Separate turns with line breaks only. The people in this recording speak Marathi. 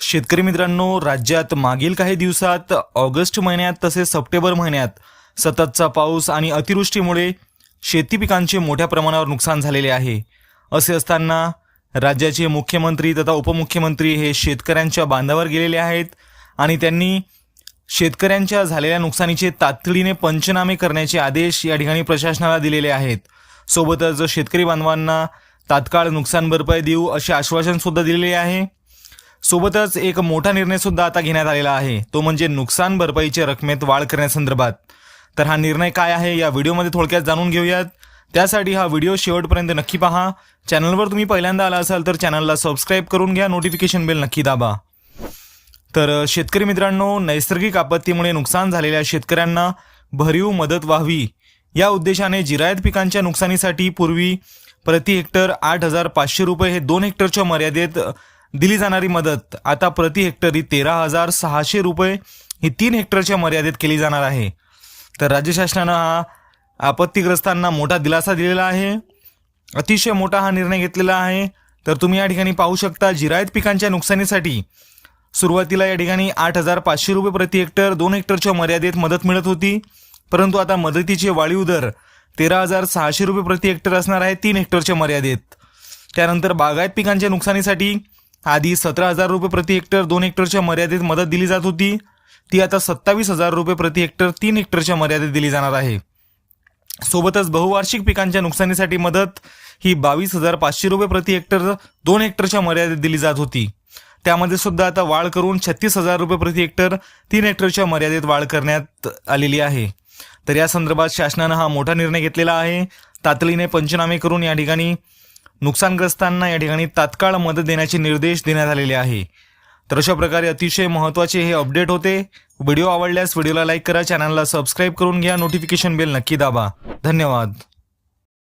शेतकरी मित्रांनो राज्यात मागील काही दिवसात ऑगस्ट महिन्यात तसेच सप्टेंबर महिन्यात सततचा पाऊस आणि अतिवृष्टीमुळे शेती पिकांचे मोठ्या प्रमाणावर नुकसान झालेले आहे. असे असताना राज्याचे मुख्यमंत्री तथा उपमुख्यमंत्री हे शेतकऱ्यांच्या बांधावर गेलेले आहेत आणि त्यांनी शेतकऱ्यांच्या झालेल्या नुकसानीचे तातडीने पंचनामे करण्याचे आदेश या ठिकाणी प्रशासनाला दिलेले आहेत. सोबतच शेतकरी बांधवांना तात्काळ नुकसान भरपाई देऊ असे आश्वासन सुद्धा दिलेले आहे. सोबतच एक मोठा निर्णय सुद्धा आता घेण्यात आलेला आहे. तो म्हणजे नुकसान भरपाईच्या रकमेत वाढ करण्यासंदर्भात. तर हा निर्णय काय आहे या व्हिडिओमध्ये थोडक्यात जाणून घेऊयात. त्यासाठी हा व्हिडिओ शेवटपर्यंत नक्की पहा. चॅनलवर तुम्ही पहिल्यांदा आला असाल तर चॅनलला सबस्क्राईब करून घ्या. नोटिफिकेशन बेल नक्की दाबा. तर शेतकरी मित्रांनो नैसर्गिक आपत्तीमुळे नुकसान झालेल्या शेतकऱ्यांना भरीव मदत व्हावी. या उद्देशाने जिरायत पिकांच्या नुकसानीसाठी पूर्वी प्रति हेक्टर आठ हजार पाचशे रुपये हे दोन हेक्टरच्या मर्यादेत दिली जाणारी मदत. आता प्रति हेक्टरी तेरा हजार सहाशे रुपये ही तीन हेक्टरच्या मर्यादेत केली जाणार आहे. तर राज्य शासनानं हा आपत्तीग्रस्तांना मोठा दिलासा दिलेला आहे. अतिशय मोठा हा निर्णय घेतलेला आहे. तर तुम्ही या ठिकाणी पाहू शकता जिरायत पिकांच्या नुकसानीसाठी सुरुवातीला या ठिकाणी आठ हजार पाचशे रुपये प्रति हेक्टर दोन हेक्टरच्या मर्यादेत मदत मिळत होती. परंतु आता मदतीचे वाळीव दर तेरा हजार सहाशे रुपये प्रति हेक्टर असणार आहे तीन हेक्टरच्या मर्यादेत. त्यानंतर बागायत पिकांच्या नुकसानीसाठी आधी सतरा हजार रुपये प्रति हेक्टर दोन हेक्टरच्या मर्यादेत मदत दिली जात होती. ती आता सत्तावीस हजार रुपये प्रति हेक्टर तीन हेक्टरच्या मर्यादेत दिली जाणार आहे. सोबतच बहुवार्षिक पिकांच्या नुकसानीसाठी मदत ही बावीस हजार पाचशे रुपये प्रति हेक्टर दोन हेक्टरच्या मर्यादेत दिली जात होती. त्यामध्ये सुद्धा आता वाढ करून छत्तीस हजार रुपये प्रति हेक्टर तीन हेक्टरच्या मर्यादेत वाढ करण्यात आलेली आहे. तर या संदर्भात शासनानं हा मोठा निर्णय घेतलेला आहे. तातडीने पंचनामे करून या ठिकाणी नुकसानग्रस्तांना या ठिकाणी तात्काळ मदत देण्याचे निर्देश देण्यात आलेले आहे. तर अशा प्रकारे अतिशय महत्त्वाचे हे अपडेट होते. व्हिडिओ आवडल्यास व्हिडिओला लाईक करा चॅनलला सबस्क्राईब करून घ्या. नोटिफिकेशन बेल नक्की दाबा. धन्यवाद.